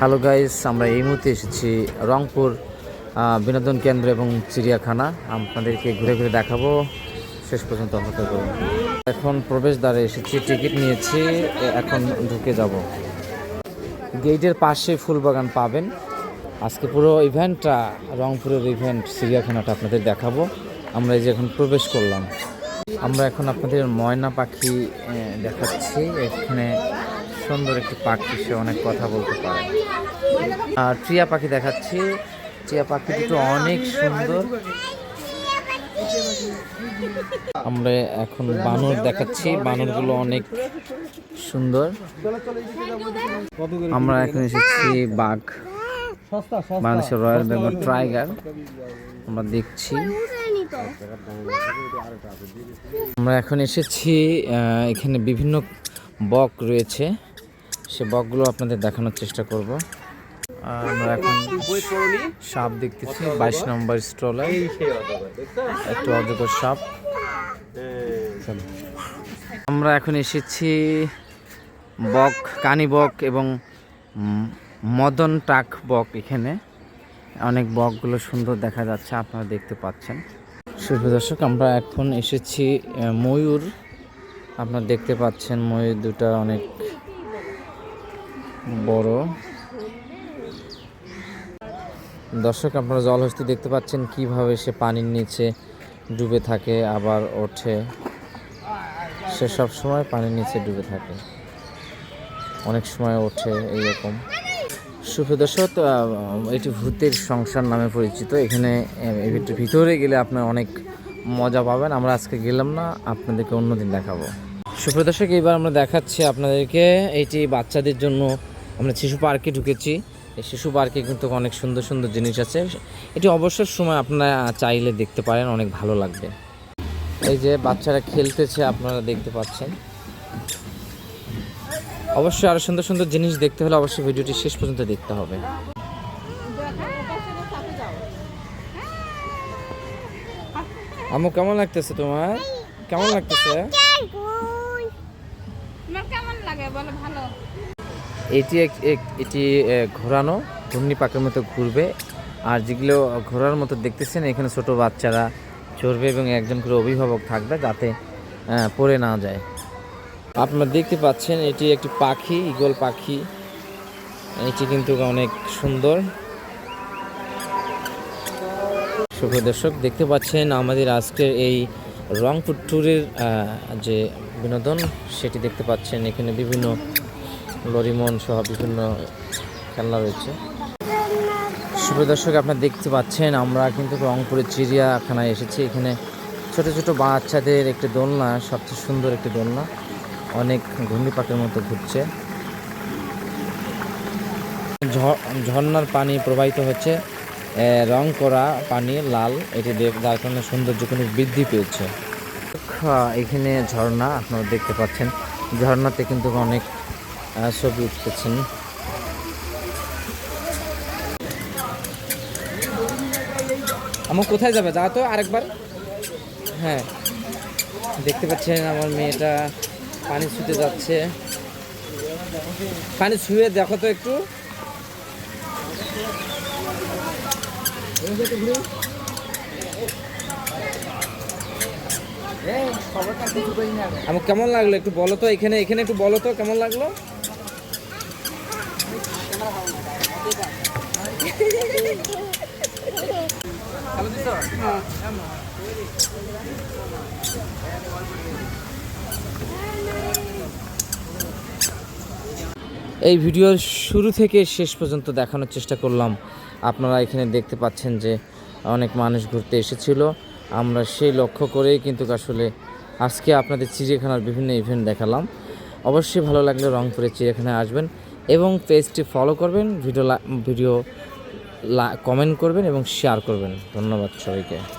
Hello guys আমরা এই মুহূর্তে এসেছি রংপুর বিনোদন কেন্দ্র এবং চিড়িয়াখানা। আপনাদেরকে ঘুরে ঘুরে দেখাবো। শেষ পর্যন্ত অপেক্ষা করুন। এখন প্রবেশদ্বারে এসেছি, টিকিট নিয়েছি এখন ঢুকে যাব। গেটের পাশে ফুলবাগান পাবেন। আজকে পুরো ইভেন্টটা রংপুরের ইভেন্ট চিড়িয়াখানাটা আপনাদের দেখাবো। আমরা এই যে এখন প্রবেশ করলাম। আমরা এখন আপনাদের ময়না পাখি দেখাচ্ছি। এখানে সুন্দর একটি পাখি, সে অনেক কথা বলতে পারে। আর টিয়া পাখি দেখাচ্ছি। টিয়া পাখি দুটো অনেক সুন্দর। আমরা এখন বানর দেখাচ্ছি। বানরগুলো অনেক সুন্দর। আমরা এখন এসেছি বাঘ, বাংলাদেশের রয়্যাল বেঙ্গল টাইগার। আমরা দেখছি। আমরা এখন এসেছি এখানে বিভিন্ন বক রয়েছে। সে বকগুলো আপনাদের দেখানোর চেষ্টা করব। আমরা এখন সাপ দেখতেছি, বাইশ নম্বর স্টলে। একটু অজগর সাপ। আমরা এখন এসেছি বক, কানি বক এবং মদন টাক বক এখানে। অনেক বকগুলো সুন্দর দেখা যাচ্ছে, আপনারা দেখতে পাচ্ছেন। শুভ দর্শক, আমরা এখন এসেছি ময়ূর। আপনারা দেখতে পাচ্ছেন ময়ূর দুটা অনেক বড়। দর্শক, আপনারা জল জলহস্তি দেখতে পাচ্ছেন কীভাবে সে পানির নিচে ডুবে থাকে, আবার ওঠে। সে সব সময় পানির নিচে ডুবে থাকে। অনেক সময় ওঠে এইরকম। সুপ্রদর্শক এটি ভূতের সংসার নামে পরিচিত। এখানে এর ভিতরে গেলে আপনার অনেক মজা পাবেন। আমরা আজকে গেলাম না, আপনাদেরকে অন্যদিন দেখাবো। সুপ্রদর্শক এবার আমরা দেখাচ্ছি আপনাদেরকে এটি বাচ্চাদের জন্য আমরা শিশু পার্কে ঢুকেছি। শিশু পার্কে কিন্তু অনেক সুন্দর সুন্দর জিনিস আছে। এটি অবসর সময় আপনারা চাইলে দেখতে পারেন, অনেক ভালো লাগবে। এই যে বাচ্চারা খেলতেছে, আপনারা দেখতে পাচ্ছেন। অবশ্যই আরও সুন্দর সুন্দর জিনিস দেখতে হলে অবশ্যই ভিডিওটি শেষ পর্যন্ত দেখতে হবে। আমু কেমন লাগতেছে তোমার? কেমন লাগতেছে? এটি এটি ঘোরানো, ঘূর্ণি পাকের মতো ঘুরবে। আর যেগুলো ঘোরার মতো দেখতেছেন, এখানে ছোট বাচ্চারা চড়বে এবং একজন করে অভিভাবক থাকবে যাতে পড়ে না যায়। আপনারা দেখতে পাচ্ছেন, এটি একটি পাখি ইগল পাখি। এটি কিন্তু অনেক সুন্দর। শুভ দর্শক, দেখতে পাচ্ছেন আমাদের আজকের এই রংপুর ট্যুরের যে বিনোদন, সেটি দেখতে পাচ্ছেন। এখানে বিভিন্ন লরিমন সহ বিভিন্ন খেলনা রয়েছে। শুভ দর্শক, আপনারা দেখতে পাচ্ছেন, আমরা কিন্তু রংপুরের চিড়িয়াখানায় এসেছি। এখানে ছোট ছোট বাচ্চাদের একটি দোলনা, সবচেয়ে সুন্দর একটি দোলনা। অনেক ঘূর্ণি পাকের মতো ঘুরছে। ঝ- ঝর্ণার পানি প্রবাহিত হচ্ছে। রং করা পানি, লাল। এটি যার কারণে সৌন্দর্য কিন্তু বৃদ্ধি পেয়েছে। এখানে ঝর্ণা, আপনারা দেখতে পাচ্ছেন। ঝর্ণাতে কিন্তু অনেক ছবি উঠতেছেন। আমার কোথায় যাবে? যা তো আরেকবার। হ্যাঁ দেখতে পাচ্ছেন আমার মেয়েটা পানি ছুতে যাচ্ছে। পানি ছুঁয়ে দেখো তো একটু। আমার কেমন লাগল? একটু বলো তো এখানে এখানে একটু বলো তো, কেমন লাগল? এই ভিডিওর শুরু থেকে শেষ পর্যন্ত দেখানোর চেষ্টা করলাম। আপনারা এখানে দেখতে পাচ্ছেন যে অনেক মানুষ ঘুরতে এসেছিল। আমরা সেই লক্ষ্য করেই কিন্তু আসলে আজকে আপনাদের চিড়িয়াখানার বিভিন্ন ইভেন্ট দেখালাম। অবশ্যই ভালো লাগলে রংপুরের চিড়িয়াখানায় আসবেন এবং পেজটি ফলো করবেন। ভিডিও ভিডিও কমেন্ট করবেন এবং শেয়ার করবেন। ধন্যবাদ সবাইকে।